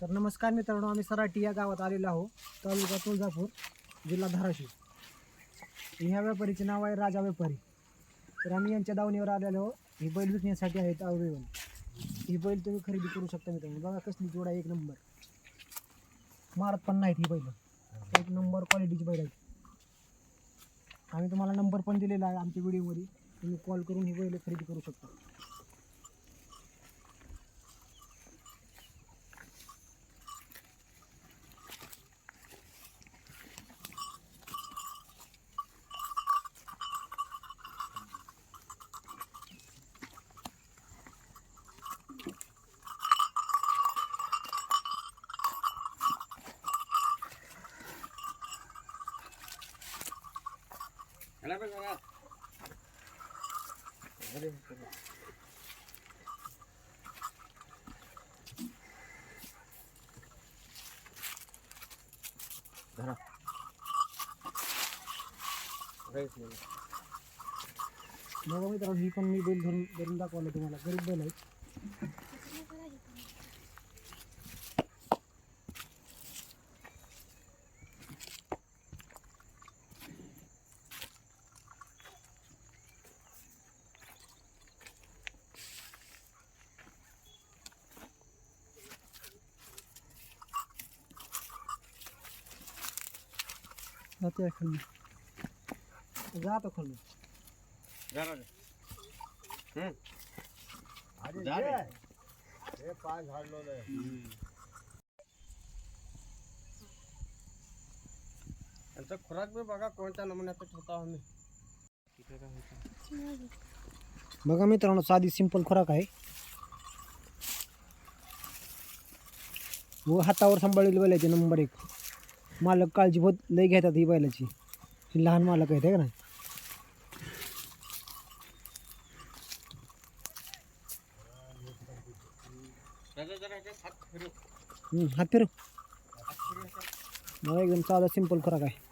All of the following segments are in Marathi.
तर नमस्कार मित्रांनो आम्ही सराटी या गावात आलेलो आहो तालुका तुळजापूर जिल्हा धाराशिव. ह्या व्यापारीचे नाव आहे राजा व्यापारी. तर आम्ही यांच्या दावणीवर आलेलो ही बैल विकण्यासाठी आहेत अवयवन ही बैल तुम्ही खरेदी करू शकता मित्रांनो. बघा कसली जोडा एक नंबर. मारत पण नाहीत ही बैल. एक नंबर क्वालिटीची बैल आहेत. आम्ही तुम्हाला नंबर पण दिलेला आहे आमच्या व्हिडिओमध्ये तुम्ही कॉल करून ही बैल खरेदी करू शकता. बघा मित्रांनो ही पण मी बैल धरून धरून दाखवलं तुम्हाला गरीब बैल आहे जाते खाली. जातो खाली. त्यांचा खुराक बी बघा कोणत्या नमुन्याचा ठेवता आम्ही. बघा मित्रांनो साधी सिंपल खुराक आहे. व हातावर सांभाळलेली बैलाची नंबर एक. मालक काळजी बहुत लय घेतात ही बैलाची ही लहान मालक है का नाही हम्म, एकदम साधा सिंपल खुराक आहे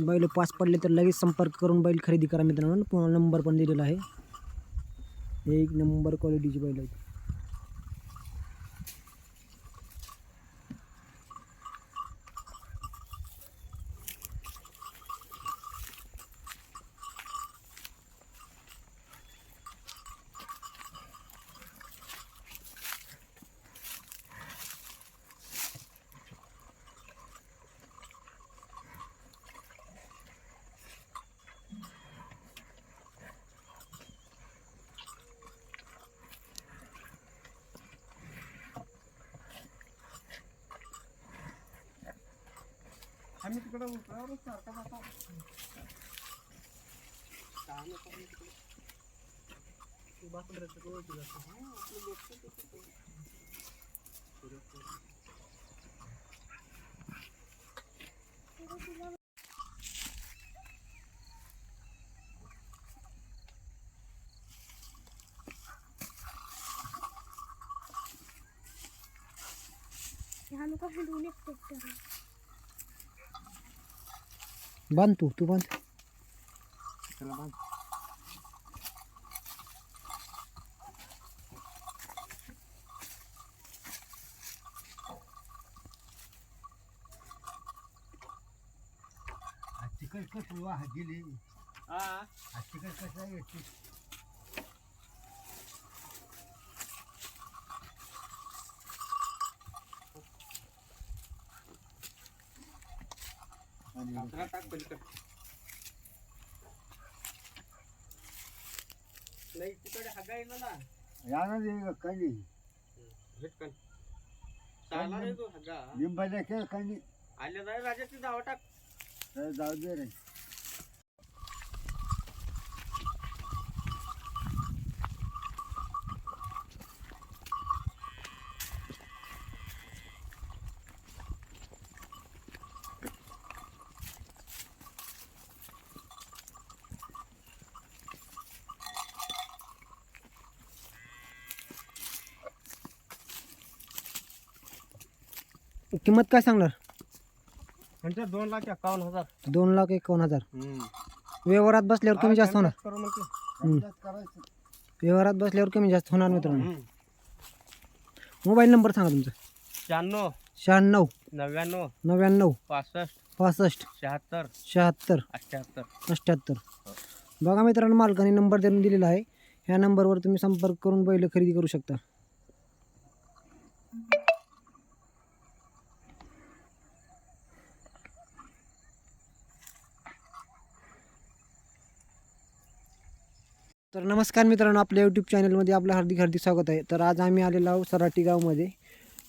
बैल पास पडले तर लगेच संपर्क करून बैल खरेदी करा पुन्हा नंबर पण दिलेला आहे. एक नंबर क्वालिटीची बैल आहे आम्ही तिकडे उतरावरच सारखा जातो ह्या लोक हिंडून एक ट्रॅक्टर बांध तू तू बांध. त्याला बांध. तिकट कसं वाह गेली. हा. तिकट कसं येते कापरा टाक पलीकडे नाही तिकडे हगा येईल ना यानं दे कंदी भेटकन चालला आहे तू हगा लिंबाच्या खेळ कंदी आल्या राजा राजाची धावा टाक तर जाऊ दे रे. किंमत काय सांगणार? त्यांच्या दोन लाख एकावन्न हजार. दोन लाख एकावन्न हजार. व्यवहारात बसल्यावर कमी जास्त होणार. करू म्हणते? व्यवहारात बसल्यावर कमी जास्त होणार मित्रांनो. हम्म. मोबाईल नंबर सांगा तुमचा. शहाण्णव. शहाण्णव. नव्याण्णव. नव्याण्णव. पासष्ट. पासष्ट. शहात्तर. शहात्तर. अठ्ठ्याहत्तर. अठ्ठ्याहत्तर. बघा मित्रांनो मालकाने नंबर देऊन दिलेला आहे. ह्या नंबरवर तुम्ही संपर्क करून बैल खरेदी करू शकता. तर नमस्कार मित्रांनो आपल्या यूट्यूब चॅनलमध्ये आपलं हार्दिक हार्दिक स्वागत आहे. तर आज आम्ही आलेलो आहोत सराटी गावमध्ये.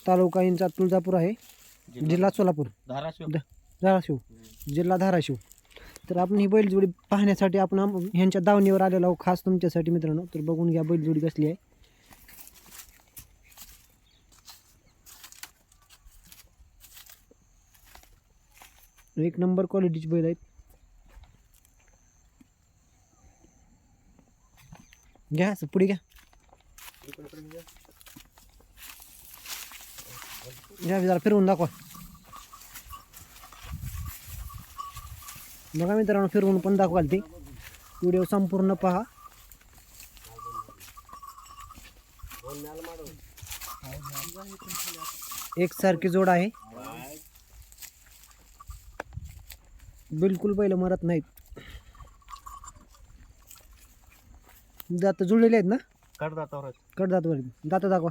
तालुका इंचा तुळजापूर आहे. जिल्हा सोलापूर. धाराशिव. धाराशिव. जिल्हा धाराशिव. तर आपण ही बैलजोडी पाहण्यासाठी आपण आम- ह्यांच्या दावणीवर आलेलो आहोत खास तुमच्यासाठी मित्रांनो. तर बघून घ्या बैलजोडी कसली आहे. एक नंबर क्वालिटीची बैल आहेत. घ्या पुढे घ्या. घ्या जरा फिरवून दाखवा. बघा मित्रांनो फिरवून पण दाखवाल ते. व्हिडिओ संपूर्ण पहा. एकसारखी जोड आहे. बिलकुल बैल मरत नाहीत. दात जुळलेले आहेत ना? कडदातावर कडदातवर दात दाखवा.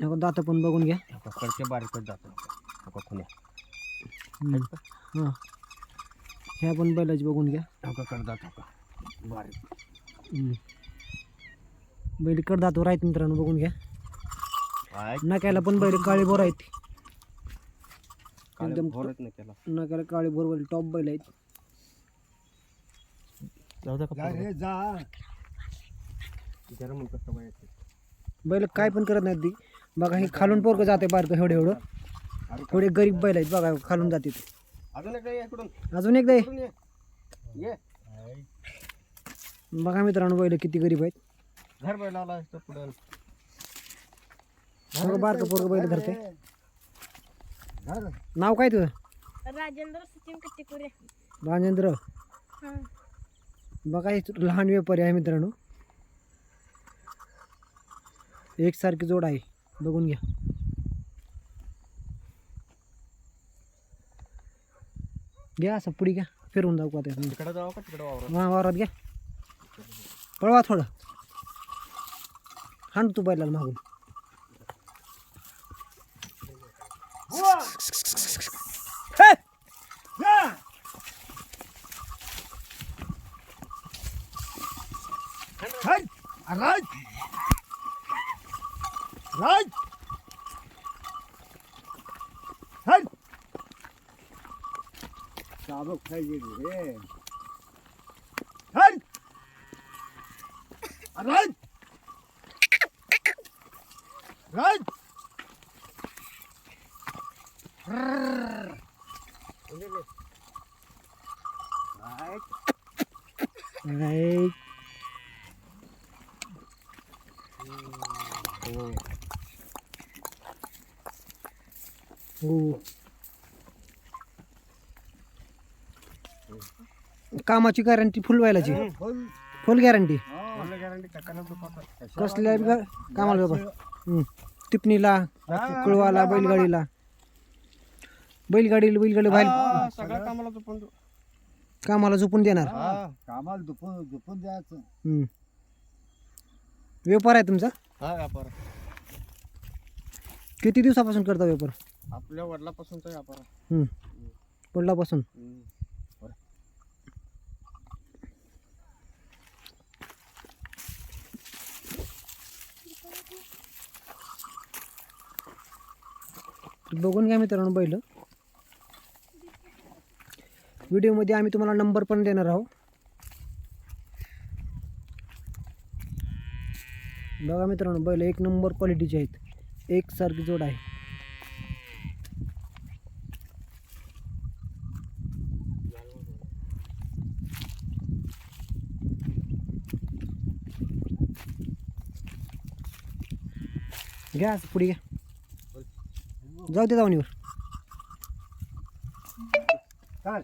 नको दात पण बघून घ्या. कडचे बारीक खुल्या हम्म. हां. ह्या पण बैलाची बघून घ्या. कडदात बारीक. बैल कडदातवर आहेत मित्रांनो बघून घ्या. नकायला पण बैल काळे बोर आहेत. एकदम नकायला. काळे बोर बैल टॉप बैल आहेत. जाऊ द्या जा रे जा. जरा मग कसं पाहिजे बैल काय पण करत नाहीत ती. बघा हे खालून पोरकं जाते बारकं एवढं एवढं. थोडे गरीब बैल आहेत बघा खालून जाते ते अजून एकदा ये इकडून. अजून एकदा ये. इकडून ये. ये. बघा मित्रांनो बैल किती गरीब आहेत. घर बैल आला असतं पुढं. पोरगं बारकं पोरगं बैल धरते धर. नाव काय तुझं? राजेंद्र सचिन कट्टेकुरे राजेंद्र. हां. बघा हे लहान व्यापारी आहे मित्रांनो. एकसारखी जोड आहे. बघून घ्या. घ्या असं पुढे घ्या. फिरवून जाऊ का ते तिकडे जाऊ का? तिकडे वावरात? घ्या. पळवा थोडं. हाण तू बैलाला मागून. जा. हट. राज राज हट साबक पाहिजे रे हट राज राज राज राईट. हो कामाची गॅरंटी फुल व्हायलाची फुल गॅरंटी कसल्या बी गा- कामाला बाबा. टिपणीला कुळवाला बैलगाडीला. बैलगाडी बैलगाडी बाहेर सगळ्या कामाला तो पण कामाला झोपून देणार. कामाला दुपून दुपून द्यायचं. व्यापार आहे तुमचा? हा व्यापार किती दिवसापासून करता व्यापार? आपल्या वडिलापासूनचा व्यापार हं. पडलापासून तर बघून घ्या मित्रांनो बैल. व्हिडिओमध्ये आम्ही तुम्हाला नंबर पण देणार आहोत. बघा मित्रांनो बैल एक नंबर क्वालिटीचे आहेत. एक सारखी जोड आहे. घ्या पुढे घ्या. जाऊ दे जाऊन चाल.